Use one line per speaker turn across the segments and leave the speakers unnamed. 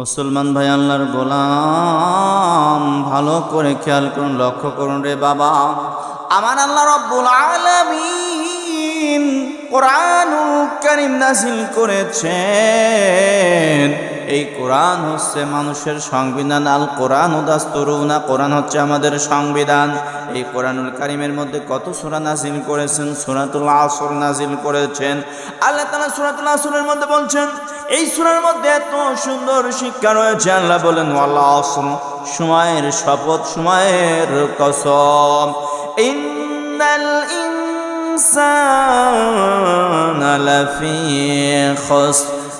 মুসলমান ভাই আল্লাহর গোলাম, ভালো করে খেয়াল করুন, লক্ষ্য করুন রে বাবা। আমার আল্লাহ রব্বুল আলামিন কোরআনুল কারীম নাসিল করেছেন। এই কোরআন হচ্ছে মানুষের সংবিধান, আল কোরআন উদাস্তরুনা কোরআন হচ্ছে আমাদের সংবিধান। এই কোরআনুল কারিমের মধ্যে কত সূরা নাজিল করেছেন? সূরাতুল আসর নাজিল করেছেন। আল্লাহ তাআলা সূরাতুল আসরের মধ্যে বলছেন, এই সূরার মধ্যে এত সুন্দর শিক্ষা রয়েছে। আল্লাহ বলেন ওয়াল্লাহ আসর, সময়ের শপথ, সময়ের কসম। ইন্নাল ইনসানা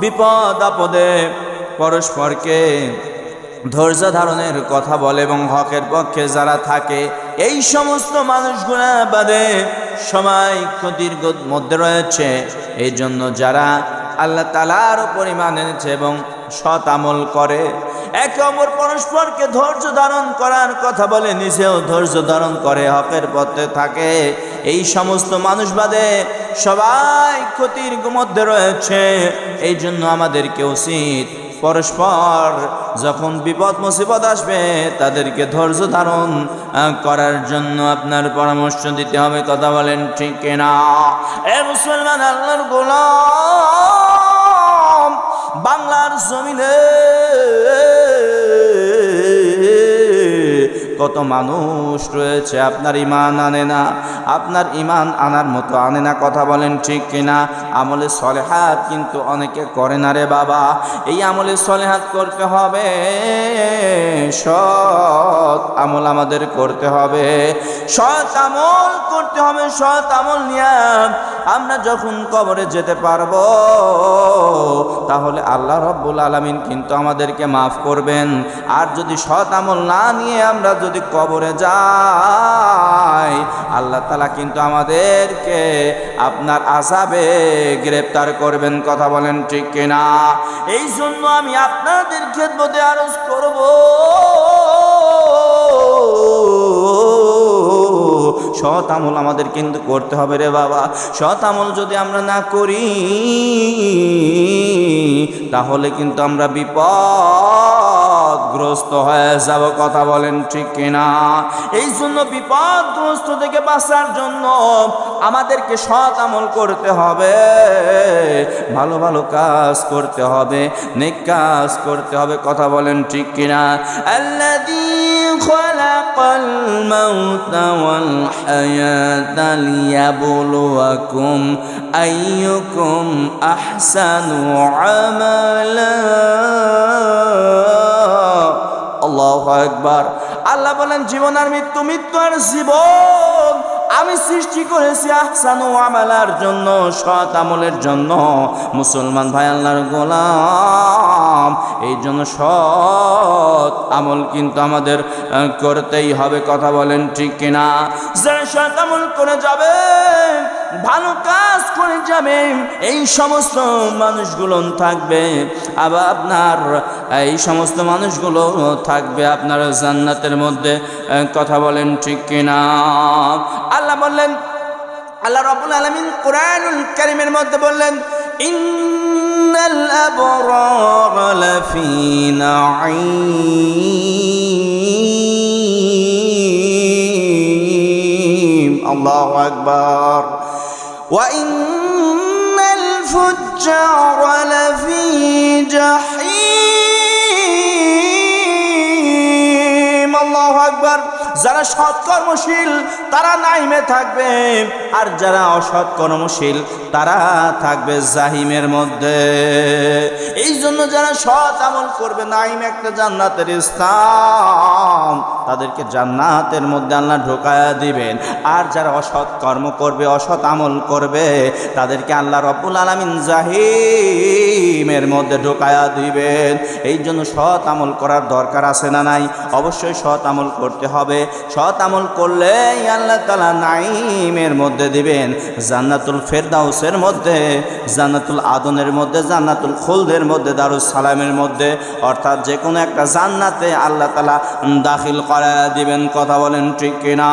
বিপদ আপদে পরস্পরকে ধৈর্য ধারণের কথা বলে এবং হকের পক্ষে যারা থাকে, এই সমস্ত মানুষগুলা বাদে সময় ক্ষতির মধ্যে রয়েছে। এই জন্য যারা আল্লাহ তালার পরিমাণ এনেছে এবং সৎ আমল করে একে অপর পরস্পরকে ধৈর্য ধারণ করার কথা বলে নিজেও ধৈর্য ধারণ করে হকের পথে থাকে। এই সমস্ত মানুষ বাদে সবাই ক্ষতির মধ্যে রয়েছে। এই জন্য আমাদেরকে উচিত পরস্পর যখন বিপদ, মুসিবত আসবে, তাদেরকে ধৈর্য ধারণ করার জন্য আপনার পরামর্শ দিতে হবে। কথা বলেন ঠিক না এ মুসলমান আল্লাহর গোলাম, বাংলার জমিনে কত মানুষ রয়েছে, আপনার ইমান আনে না, আপনার ইমান আনার মতো আনে না, কথা বলেন ঠিক কিনা? আমলে সলেহাত কিন্তু অনেকে করে না রে বাবা। এই আমলে সলেহাত করতে হবে সৎ আমল আমাদের করতে হবে। সৎ আমল করতে হবে, সৎ আমল নিয়ে আমরা যখন কবরে যেতে পারব, তাহলে আল্লাহ রব্বুল আলমিন কিন্তু আমাদেরকে মাফ করবেন। আর যদি সৎ আমল না নিয়ে আমরা যদি কবরে যাই, আল্লাহ তালা কিন্তু আমাদেরকে আপনার আসাবে গ্রেপ্তার করবেন। কথা বলেন ঠিক কিনা? এই জন্য আমি আপনাদের খেদমতে আরজ করব। সৎ আমল আমাদের কিন্তু করতে হবে রে বাবা। সৎ আমল যদি আমরা না করি, তাহলে কিন্তু আমরা বিপদগ্রস্ত হয়ে যাব, কথা বলেন ঠিক কিনা? এই জন্য বিপদগ্রস্ত থেকে বাঁচার জন্য আমাদেরকে সৎ আমল করতে হবে। ভালো ভালো কাজ করতে হবে, নেক কাজ করতে হবে, কথা বলেন ঠিক কিনা? আল্লাযী খালাকাল والحياة ليبلوكم أيكم أحسن عملا. الله أكبر. আল্লাহ বলেন, জীবন আর মৃত্যু মৃত্যু আর জীবন আমি সৃষ্টি করেছি আহসানু আমালার জন্য, সৎ আমলের জন্য। মুসলমান ভাই, আল্লাহর গোলাম, এই জন্য সৎ আমল কিন্তু আমাদের করতেই হবে, কথা বলেন ঠিক কিনা? যারা সৎ আমল করে যাবে, ভালো কাজ করে যাবে, এই সমস্ত মানুষগুলো থাকবে। আবার আপনার এই সমস্ত মানুষগুলো থাকবে আপনার জান্নাতের মধ্যে। কথা বলেন ঠিক কিনা? আল্লাহ বললেন, আল্লাহ রাব্বুল আলামিন কোরআনুল কারীমের মধ্যে বললেন ইন্নাল ফুজ্জার লাফি জাহিম। যারা সৎকর্মশীল তারা নাইমে থাকবে। আর যারা অসৎ কর্মশীল, তারা থাকবে জাহিমের মধ্যে। এই জন্য যারা সৎ আমল করবে, নাইম একটা জান্নাতের স্থান। তাদেরকে জান্নাতের মধ্যে আল্লাহ ঢোকায়া দিবেন। আর যারা অসৎ কর্ম করবে, অসৎ আমল করবে, তাদেরকে আল্লাহ রব্বুল আলমিন জাহিমের মধ্যে ঢোকায়া দিবেন। এই জন্য সৎ আমল করার দরকার আছে না নাই? অবশ্যই সৎ আমল করতে হবে। সৎ আমল করলে আল্লাহ তালা নাইমের মধ্যে দিবেন, জান্নাতুল ফেরদাউসের মধ্যে, জান্নাতুল আদনের মধ্যে, জান্নাতুল খুলদের মধ্যে দারুস সালামের মধ্যে। অর্থাৎ যে কোনো একটা জান্নাতে আল্লাহ তালা দাখিল করা দিবেন, কথা বলেন ঠিক কিনা?